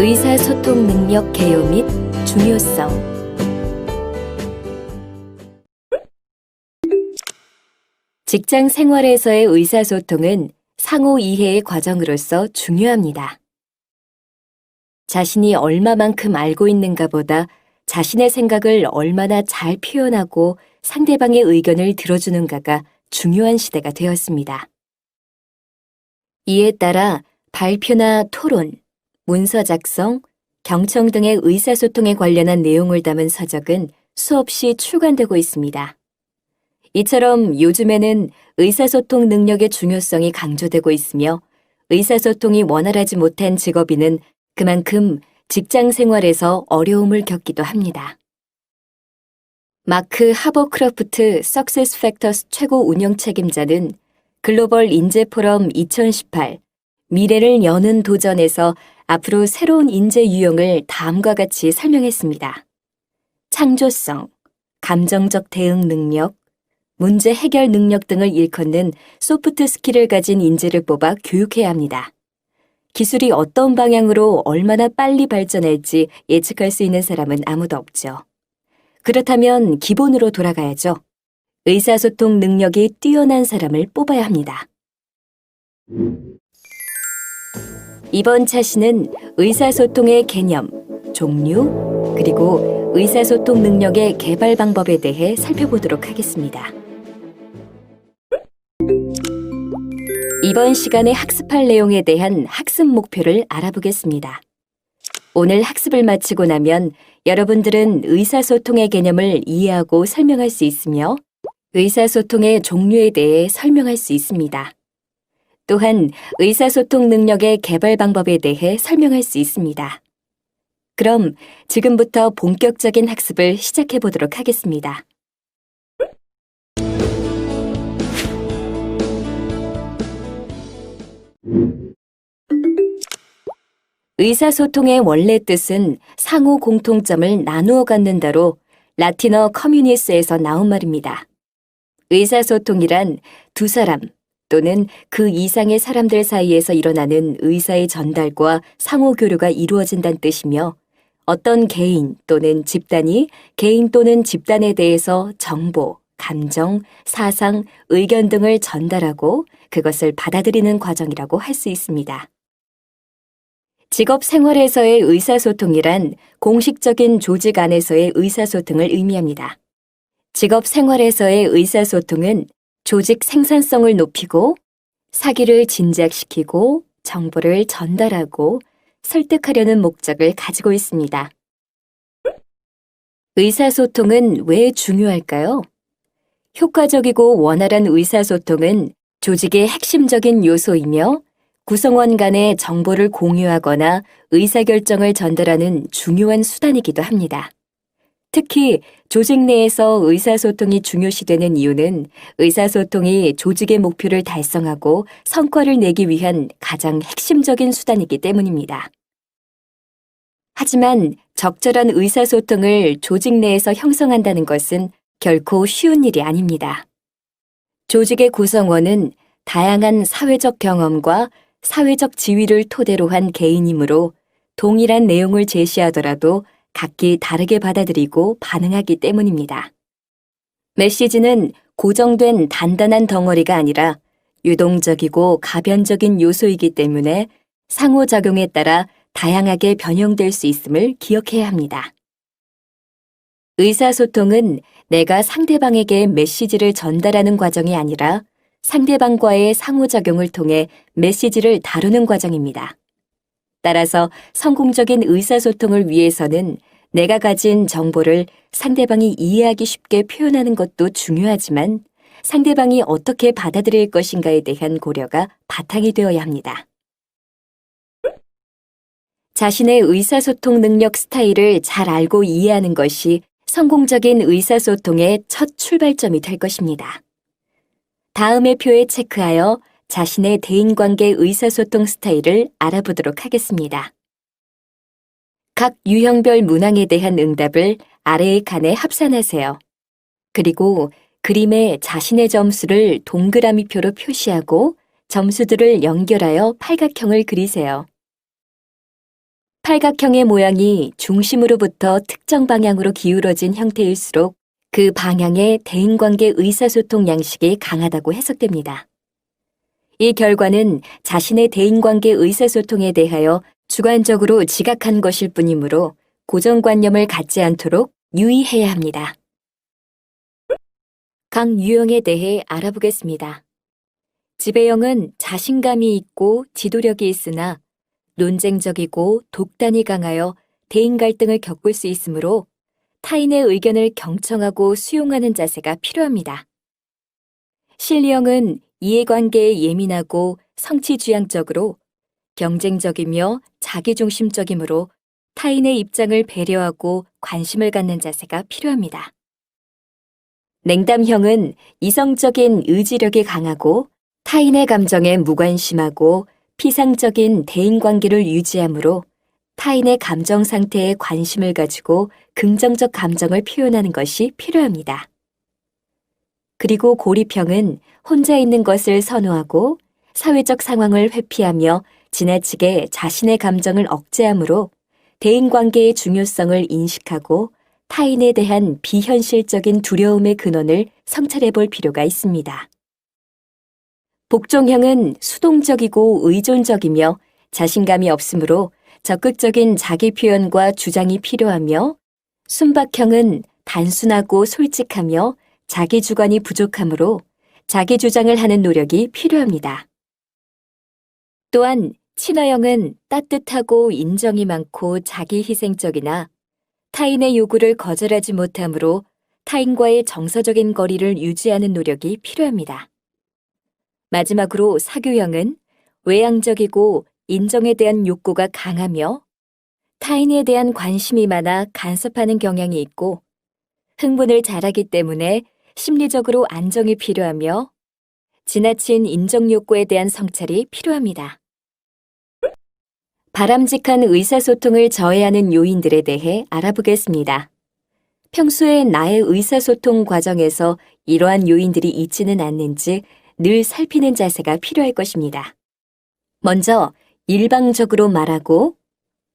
의사소통 능력 개요 및 중요성 직장 생활에서의 의사소통은 상호 이해의 과정으로서 중요합니다. 자신이 얼마만큼 알고 있는가 보다 자신의 생각을 얼마나 잘 표현하고 상대방의 의견을 들어주는가가 중요한 시대가 되었습니다. 이에 따라 발표나 토론, 문서 작성, 경청 등의 의사소통에 관련한 내용을 담은 서적은 수없이 출간되고 있습니다. 이처럼 요즘에는 의사소통 능력의 중요성이 강조되고 있으며 의사소통이 원활하지 못한 직업인은 그만큼 직장 생활에서 어려움을 겪기도 합니다. 마크 하버크로프트 석세스 팩터스 최고 운영 책임자는 글로벌 인재 포럼 2018 미래를 여는 도전에서 앞으로 새로운 인재 유형을 다음과 같이 설명했습니다. 창조성, 감정적 대응 능력, 문제 해결 능력 등을 일컫는 소프트 스킬을 가진 인재를 뽑아 교육해야 합니다. 기술이 어떤 방향으로 얼마나 빨리 발전할지 예측할 수 있는 사람은 아무도 없죠. 그렇다면 기본으로 돌아가야죠. 의사소통 능력이 뛰어난 사람을 뽑아야 합니다. 이번 차시는 의사소통의 개념, 종류, 그리고 의사소통 능력의 개발 방법에 대해 살펴보도록 하겠습니다. 이번 시간에 학습할 내용에 대한 학습 목표를 알아보겠습니다. 오늘 학습을 마치고 나면 여러분들은 의사소통의 개념을 이해하고 설명할 수 있으며 의사소통의 종류에 대해 설명할 수 있습니다. 또한 의사소통 능력의 개발 방법에 대해 설명할 수 있습니다. 그럼 지금부터 본격적인 학습을 시작해 보도록 하겠습니다. 의사소통의 원래 뜻은 상호 공통점을 나누어 갖는다로 라틴어 커뮤니스에서 나온 말입니다. 의사소통이란 두 사람 또는 그 이상의 사람들 사이에서 일어나는 의사의 전달과 상호 교류가 이루어진다는 뜻이며 어떤 개인 또는 집단이 개인 또는 집단에 대해서 정보, 감정, 사상, 의견 등을 전달하고 그것을 받아들이는 과정이라고 할 수 있습니다. 직업 생활에서의 의사소통이란 공식적인 조직 안에서의 의사소통을 의미합니다. 직업 생활에서의 의사소통은 조직 생산성을 높이고 사기를 진작시키고 정보를 전달하고 설득하려는 목적을 가지고 있습니다. 의사소통은 왜 중요할까요? 효과적이고 원활한 의사소통은 조직의 핵심적인 요소이며 구성원 간의 정보를 공유하거나 의사결정을 전달하는 중요한 수단이기도 합니다. 특히 조직 내에서 의사소통이 중요시되는 이유는 의사소통이 조직의 목표를 달성하고 성과를 내기 위한 가장 핵심적인 수단이기 때문입니다. 하지만 적절한 의사소통을 조직 내에서 형성한다는 것은 결코 쉬운 일이 아닙니다. 조직의 구성원은 다양한 사회적 경험과 사회적 지위를 토대로 한 개인이므로 동일한 내용을 제시하더라도 각기 다르게 받아들이고 반응하기 때문입니다. 메시지는 고정된 단단한 덩어리가 아니라 유동적이고 가변적인 요소이기 때문에 상호작용에 따라 다양하게 변형될 수 있음을 기억해야 합니다. 의사소통은 내가 상대방에게 메시지를 전달하는 과정이 아니라 상대방과의 상호작용을 통해 메시지를 다루는 과정입니다. 따라서 성공적인 의사소통을 위해서는 내가 가진 정보를 상대방이 이해하기 쉽게 표현하는 것도 중요하지만 상대방이 어떻게 받아들일 것인가에 대한 고려가 바탕이 되어야 합니다. 자신의 의사소통 능력 스타일을 잘 알고 이해하는 것이 성공적인 의사소통의 첫 출발점이 될 것입니다. 다음의 표에 체크하여 자신의 대인관계 의사소통 스타일을 알아보도록 하겠습니다. 각 유형별 문항에 대한 응답을 아래의 칸에 합산하세요. 그리고 그림에 자신의 점수를 동그라미표로 표시하고 점수들을 연결하여 팔각형을 그리세요. 팔각형의 모양이 중심으로부터 특정 방향으로 기울어진 형태일수록 그 방향의 대인관계 의사소통 양식이 강하다고 해석됩니다. 이 결과는 자신의 대인관계 의사소통에 대하여 주관적으로 지각한 것일 뿐이므로 고정관념을 갖지 않도록 유의해야 합니다. 각 유형에 대해 알아보겠습니다. 지배형은 자신감이 있고 지도력이 있으나 논쟁적이고 독단이 강하여 대인 갈등을 겪을 수 있으므로 타인의 의견을 경청하고 수용하는 자세가 필요합니다. 신리형은 이해관계에 예민하고 성취지향적으로 경쟁적이며 자기중심적이므로 타인의 입장을 배려하고 관심을 갖는 자세가 필요합니다. 냉담형은 이성적인 의지력이 강하고 타인의 감정에 무관심하고 피상적인 대인관계를 유지하므로 타인의 감정 상태에 관심을 가지고 긍정적 감정을 표현하는 것이 필요합니다. 그리고 고립형은 혼자 있는 것을 선호하고 사회적 상황을 회피하며 지나치게 자신의 감정을 억제하므로 대인관계의 중요성을 인식하고 타인에 대한 비현실적인 두려움의 근원을 성찰해 볼 필요가 있습니다. 복종형은 수동적이고 의존적이며 자신감이 없으므로 적극적인 자기 표현과 주장이 필요하며 순박형은 단순하고 솔직하며 자기 주관이 부족하므로 자기 주장을 하는 노력이 필요합니다. 또한 친화형은 따뜻하고 인정이 많고 자기 희생적이나 타인의 요구를 거절하지 못하므로 타인과의 정서적인 거리를 유지하는 노력이 필요합니다. 마지막으로 사교형은 외향적이고 인정에 대한 욕구가 강하며 타인에 대한 관심이 많아 간섭하는 경향이 있고 흥분을 잘하기 때문에 심리적으로 안정이 필요하며 지나친 인정 욕구에 대한 성찰이 필요합니다. 바람직한 의사소통을 저해하는 요인들에 대해 알아보겠습니다. 평소에 나의 의사소통 과정에서 이러한 요인들이 있지는 않는지 늘 살피는 자세가 필요할 것입니다. 먼저 일방적으로 말하고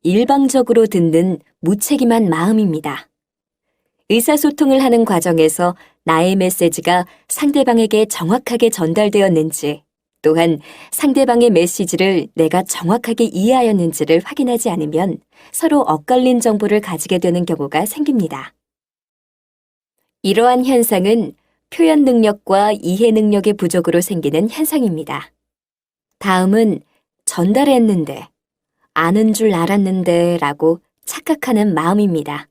일방적으로 듣는 무책임한 마음입니다. 의사소통을 하는 과정에서 나의 메시지가 상대방에게 정확하게 전달되었는지 또한 상대방의 메시지를 내가 정확하게 이해하였는지를 확인하지 않으면 서로 엇갈린 정보를 가지게 되는 경우가 생깁니다. 이러한 현상은 표현 능력과 이해 능력의 부족으로 생기는 현상입니다. 다음은 전달했는데, 아는 줄 알았는데 라고 착각하는 마음입니다.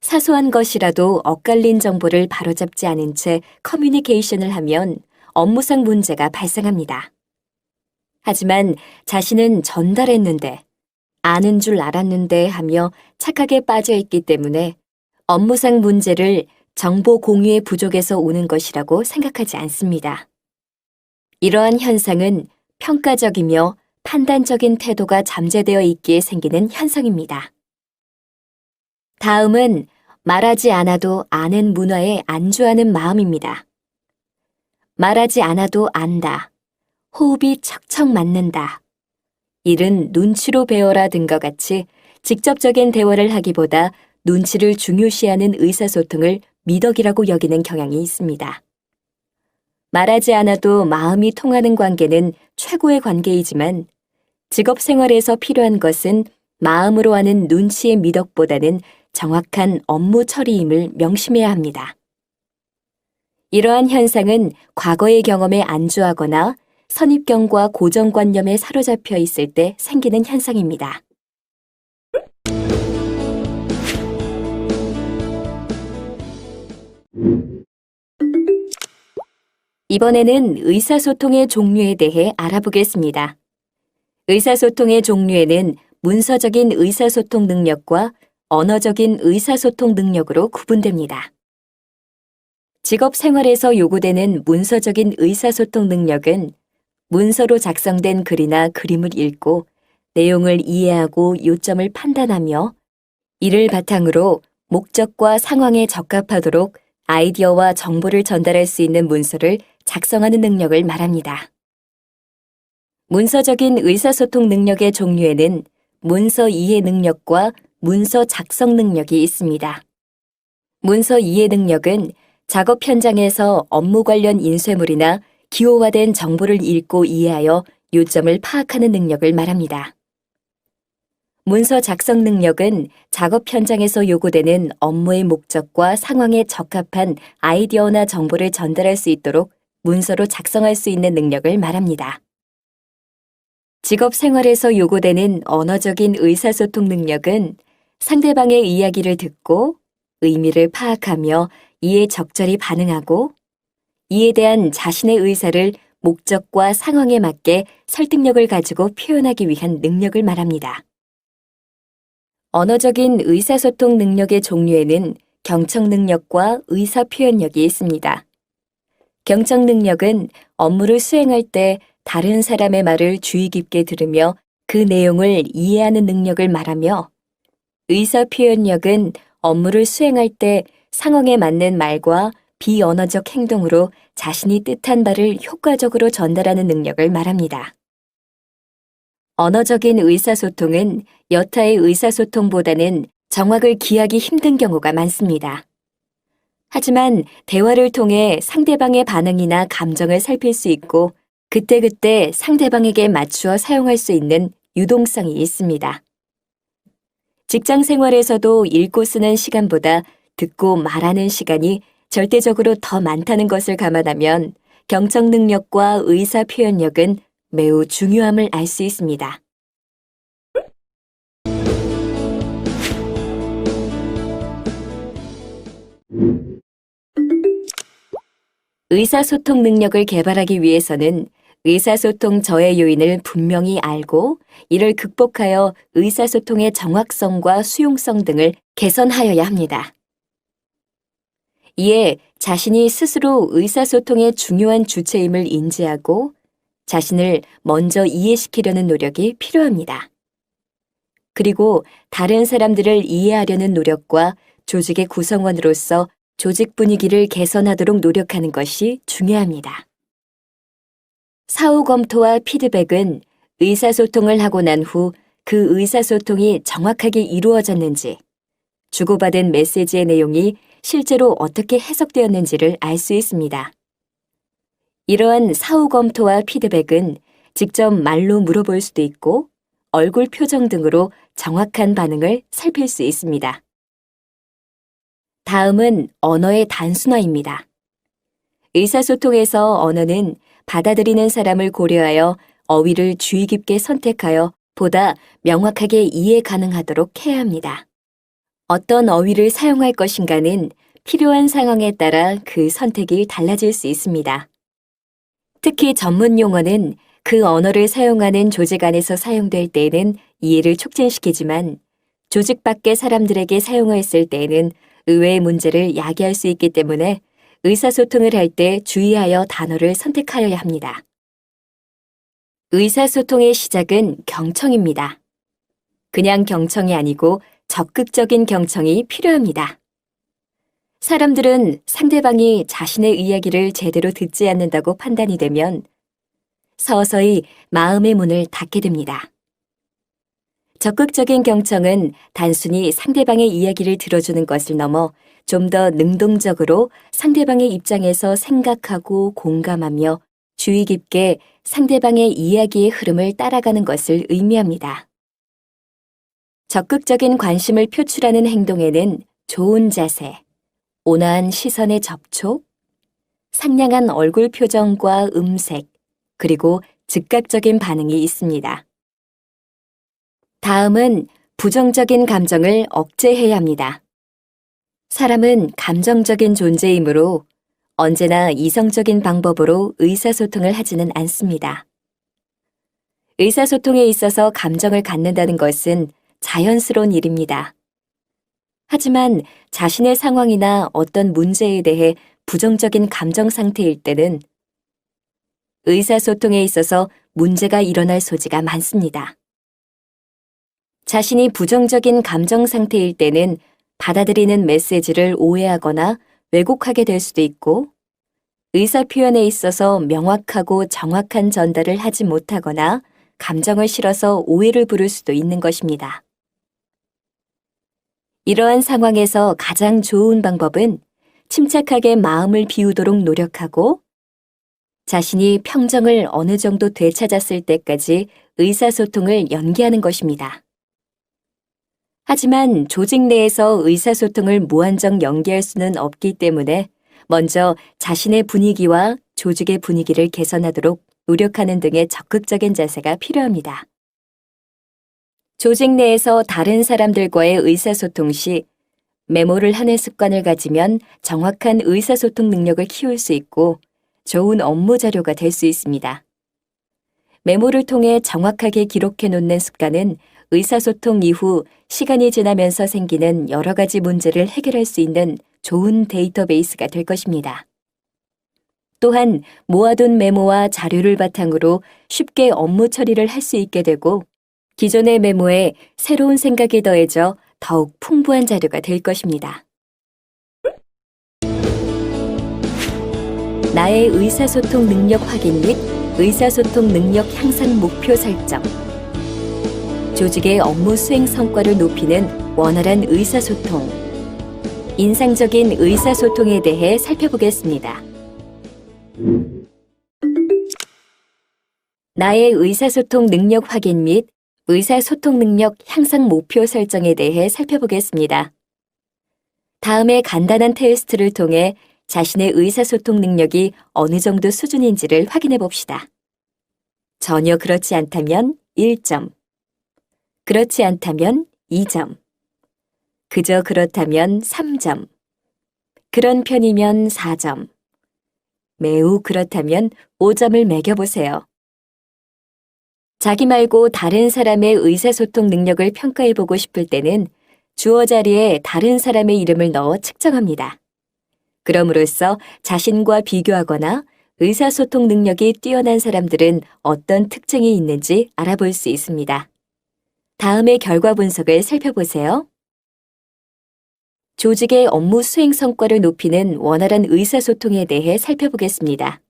사소한 것이라도 엇갈린 정보를 바로잡지 않은 채 커뮤니케이션을 하면 업무상 문제가 발생합니다. 하지만 자신은 전달했는데, 아는 줄 알았는데 하며 착각에 빠져 있기 때문에 업무상 문제를 정보 공유의 부족에서 오는 것이라고 생각하지 않습니다. 이러한 현상은 평가적이며 판단적인 태도가 잠재되어 있기에 생기는 현상입니다. 다음은 말하지 않아도 아는 문화에 안주하는 마음입니다. 말하지 않아도 안다. 호흡이 척척 맞는다. 일은 눈치로 배워라 등과 같이 직접적인 대화를 하기보다 눈치를 중요시하는 의사소통을 미덕이라고 여기는 경향이 있습니다. 말하지 않아도 마음이 통하는 관계는 최고의 관계이지만 직업 생활에서 필요한 것은 마음으로 하는 눈치의 미덕보다는 정확한 업무 처리임을 명심해야 합니다. 이러한 현상은 과거의 경험에 안주하거나 선입견과 고정관념에 사로잡혀 있을 때 생기는 현상입니다. 이번에는 의사소통의 종류에 대해 알아보겠습니다. 의사소통의 종류에는 문서적인 의사소통 능력과 언어적인 의사소통 능력으로 구분됩니다. 직업 생활에서 요구되는 문서적인 의사소통 능력은 문서로 작성된 글이나 그림을 읽고 내용을 이해하고 요점을 판단하며 이를 바탕으로 목적과 상황에 적합하도록 아이디어와 정보를 전달할 수 있는 문서를 작성하는 능력을 말합니다. 문서적인 의사소통 능력의 종류에는 문서 이해 능력과 문서 작성 능력이 있습니다. 문서 이해 능력은 작업 현장에서 업무 관련 인쇄물이나 기호화된 정보를 읽고 이해하여 요점을 파악하는 능력을 말합니다. 문서 작성 능력은 작업 현장에서 요구되는 업무의 목적과 상황에 적합한 아이디어나 정보를 전달할 수 있도록 문서로 작성할 수 있는 능력을 말합니다. 직업 생활에서 요구되는 언어적인 의사소통 능력은 상대방의 이야기를 듣고 의미를 파악하며 이에 적절히 반응하고 이에 대한 자신의 의사를 목적과 상황에 맞게 설득력을 가지고 표현하기 위한 능력을 말합니다. 언어적인 의사소통 능력의 종류에는 경청 능력과 의사 표현력이 있습니다. 경청 능력은 업무를 수행할 때 다른 사람의 말을 주의 깊게 들으며 그 내용을 이해하는 능력을 말하며 의사 표현력은 업무를 수행할 때 상황에 맞는 말과 비언어적 행동으로 자신이 뜻한 바를 효과적으로 전달하는 능력을 말합니다. 언어적인 의사소통은 여타의 의사소통보다는 정확을 기하기 힘든 경우가 많습니다. 하지만 대화를 통해 상대방의 반응이나 감정을 살필 수 있고 그때그때 상대방에게 맞추어 사용할 수 있는 유동성이 있습니다. 직장 생활에서도 읽고 쓰는 시간보다 듣고 말하는 시간이 절대적으로 더 많다는 것을 감안하면 경청 능력과 의사 표현력은 매우 중요함을 알 수 있습니다. 의사소통 능력을 개발하기 위해서는 의사소통 저해 요인을 분명히 알고 이를 극복하여 의사소통의 정확성과 수용성 등을 개선하여야 합니다. 이에 자신이 스스로 의사소통의 중요한 주체임을 인지하고 자신을 먼저 이해시키려는 노력이 필요합니다. 그리고 다른 사람들을 이해하려는 노력과 조직의 구성원으로서 조직 분위기를 개선하도록 노력하는 것이 중요합니다. 사후 검토와 피드백은 의사소통을 하고 난 후 그 의사소통이 정확하게 이루어졌는지, 주고받은 메시지의 내용이 실제로 어떻게 해석되었는지를 알 수 있습니다. 이러한 사후 검토와 피드백은 직접 말로 물어볼 수도 있고 얼굴 표정 등으로 정확한 반응을 살필 수 있습니다. 다음은 언어의 단순화입니다. 의사소통에서 언어는 받아들이는 사람을 고려하여 어휘를 주의 깊게 선택하여 보다 명확하게 이해 가능하도록 해야 합니다. 어떤 어휘를 사용할 것인가는 필요한 상황에 따라 그 선택이 달라질 수 있습니다. 특히 전문 용어는 그 언어를 사용하는 조직 안에서 사용될 때에는 이해를 촉진시키지만 조직 밖의 사람들에게 사용했을 때에는 의외의 문제를 야기할 수 있기 때문에 의사소통을 할 때 주의하여 단어를 선택하여야 합니다. 의사소통의 시작은 경청입니다. 그냥 경청이 아니고 적극적인 경청이 필요합니다. 사람들은 상대방이 자신의 이야기를 제대로 듣지 않는다고 판단이 되면 서서히 마음의 문을 닫게 됩니다. 적극적인 경청은 단순히 상대방의 이야기를 들어주는 것을 넘어 좀 더 능동적으로 상대방의 입장에서 생각하고 공감하며 주의 깊게 상대방의 이야기의 흐름을 따라가는 것을 의미합니다. 적극적인 관심을 표출하는 행동에는 좋은 자세, 온화한 시선의 접촉, 상냥한 얼굴 표정과 음색, 그리고 즉각적인 반응이 있습니다. 다음은 부정적인 감정을 억제해야 합니다. 사람은 감정적인 존재이므로 언제나 이성적인 방법으로 의사소통을 하지는 않습니다. 의사소통에 있어서 감정을 갖는다는 것은 자연스러운 일입니다. 하지만 자신의 상황이나 어떤 문제에 대해 부정적인 감정 상태일 때는 의사소통에 있어서 문제가 일어날 소지가 많습니다. 자신이 부정적인 감정 상태일 때는 받아들이는 메시지를 오해하거나 왜곡하게 될 수도 있고 의사 표현에 있어서 명확하고 정확한 전달을 하지 못하거나 감정을 실어서 오해를 부를 수도 있는 것입니다. 이러한 상황에서 가장 좋은 방법은 침착하게 마음을 비우도록 노력하고 자신이 평정을 어느 정도 되찾았을 때까지 의사소통을 연기하는 것입니다. 하지만 조직 내에서 의사소통을 무한정 연기할 수는 없기 때문에 먼저 자신의 분위기와 조직의 분위기를 개선하도록 노력하는 등의 적극적인 자세가 필요합니다. 조직 내에서 다른 사람들과의 의사소통 시 메모를 하는 습관을 가지면 정확한 의사소통 능력을 키울 수 있고 좋은 업무 자료가 될 수 있습니다. 메모를 통해 정확하게 기록해 놓는 습관은 의사소통 이후 시간이 지나면서 생기는 여러 가지 문제를 해결할 수 있는 좋은 데이터베이스가 될 것입니다. 또한 모아둔 메모와 자료를 바탕으로 쉽게 업무 처리를 할 수 있게 되고 기존의 메모에 새로운 생각이 더해져 더욱 풍부한 자료가 될 것입니다. 나의 의사소통 능력 확인 및 의사소통 능력 향상 목표 설정. 조직의 업무 수행 성과를 높이는 원활한 의사소통. 인상적인 의사소통에 대해 살펴보겠습니다. 나의 의사소통 능력 확인 및 의사소통 능력 향상 목표 설정에 대해 살펴보겠습니다. 다음에 간단한 테스트를 통해 자신의 의사소통 능력이 어느 정도 수준인지를 확인해 봅시다. 전혀 그렇지 않다면 1점. 그렇지 않다면 2점. 그저 그렇다면 3점. 그런 편이면 4점. 매우 그렇다면 5점을 매겨보세요. 자기 말고 다른 사람의 의사소통 능력을 평가해보고 싶을 때는 주어 자리에 다른 사람의 이름을 넣어 측정합니다. 그럼으로써 자신과 비교하거나 의사소통 능력이 뛰어난 사람들은 어떤 특징이 있는지 알아볼 수 있습니다. 다음의 결과 분석을 살펴보세요. 조직의 업무 수행 성과를 높이는 원활한 의사소통에 대해 살펴보겠습니다.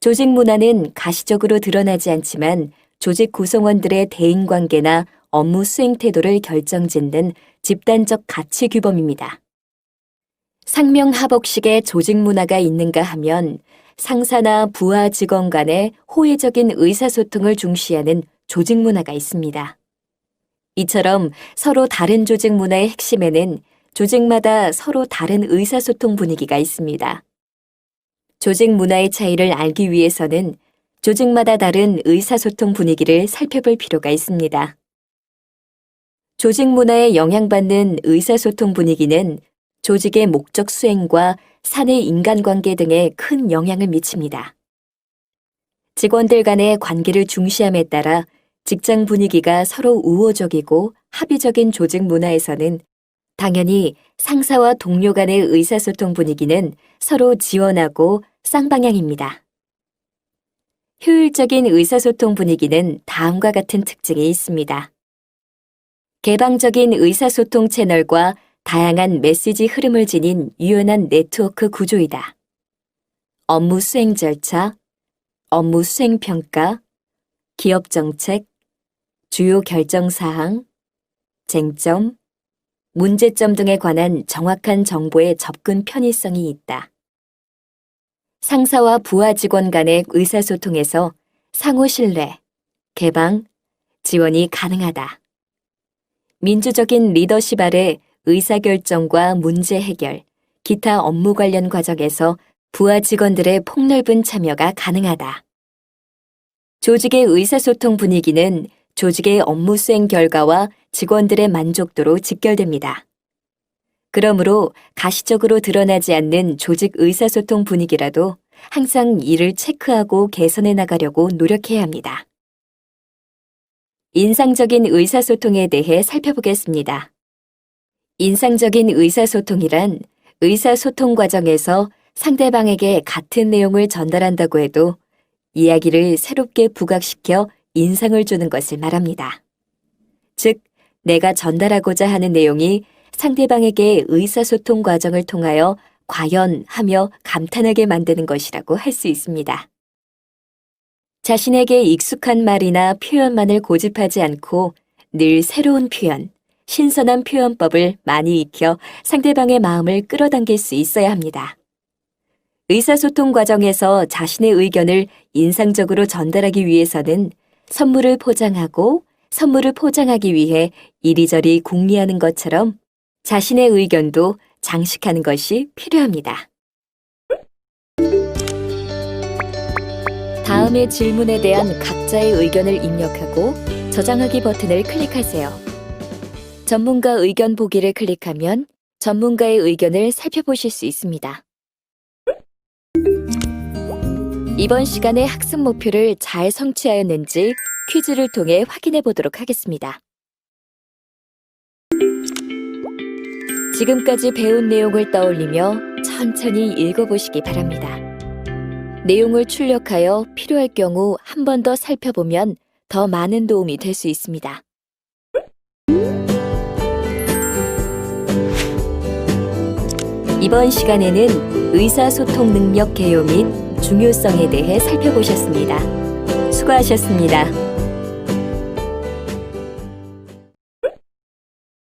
조직 문화는 가시적으로 드러나지 않지만 조직 구성원들의 대인관계나 업무 수행 태도를 결정짓는 집단적 가치 규범입니다. 상명하복식의 조직 문화가 있는가 하면 상사나 부하 직원 간의 호혜적인 의사소통을 중시하는 조직 문화가 있습니다. 이처럼 서로 다른 조직 문화의 핵심에는 조직마다 서로 다른 의사소통 분위기가 있습니다. 조직 문화의 차이를 알기 위해서는 조직마다 다른 의사소통 분위기를 살펴볼 필요가 있습니다. 조직 문화에 영향받는 의사소통 분위기는 조직의 목적 수행과 사내 인간관계 등에 큰 영향을 미칩니다. 직원들 간의 관계를 중시함에 따라 직장 분위기가 서로 우호적이고 합의적인 조직 문화에서는 당연히 상사와 동료 간의 의사소통 분위기는 서로 지원하고 쌍방향입니다. 효율적인 의사소통 분위기는 다음과 같은 특징이 있습니다. 개방적인 의사소통 채널과 다양한 메시지 흐름을 지닌 유연한 네트워크 구조이다. 업무 수행 절차, 업무 수행 평가, 기업 정책, 주요 결정 사항, 쟁점, 문제점 등에 관한 정확한 정보의 접근 편의성이 있다. 상사와 부하 직원 간의 의사소통에서 상호 신뢰, 개방, 지원이 가능하다. 민주적인 리더십 아래 의사결정과 문제 해결, 기타 업무 관련 과정에서 부하 직원들의 폭넓은 참여가 가능하다. 조직의 의사소통 분위기는 조직의 업무 수행 결과와 직원들의 만족도로 직결됩니다. 그러므로 가시적으로 드러나지 않는 조직 의사소통 분위기라도 항상 이를 체크하고 개선해 나가려고 노력해야 합니다. 인상적인 의사소통에 대해 살펴보겠습니다. 인상적인 의사소통이란 의사소통 과정에서 상대방에게 같은 내용을 전달한다고 해도 이야기를 새롭게 부각시켜 인상을 주는 것을 말합니다. 즉, 내가 전달하고자 하는 내용이 상대방에게 의사소통 과정을 통하여 과연 하며 감탄하게 만드는 것이라고 할 수 있습니다. 자신에게 익숙한 말이나 표현만을 고집하지 않고 늘 새로운 표현, 신선한 표현법을 많이 익혀 상대방의 마음을 끌어당길 수 있어야 합니다. 의사소통 과정에서 자신의 의견을 인상적으로 전달하기 위해서는 선물을 포장하고 선물을 포장하기 위해 이리저리 궁리하는 것처럼 자신의 의견도 장식하는 것이 필요합니다. 다음의 질문에 대한 각자의 의견을 입력하고 저장하기 버튼을 클릭하세요. 전문가 의견 보기를 클릭하면 전문가의 의견을 살펴보실 수 있습니다. 이번 시간의 학습 목표를 잘 성취하였는지 퀴즈를 통해 확인해 보도록 하겠습니다. 지금까지 배운 내용을 떠올리며 천천히 읽어보시기 바랍니다. 내용을 출력하여 필요할 경우 한 번 더 살펴보면 더 많은 도움이 될 수 있습니다. 이번 시간에는 의사소통 능력 개요 및 중요성에 대해 살펴보셨습니다. 수고하셨습니다.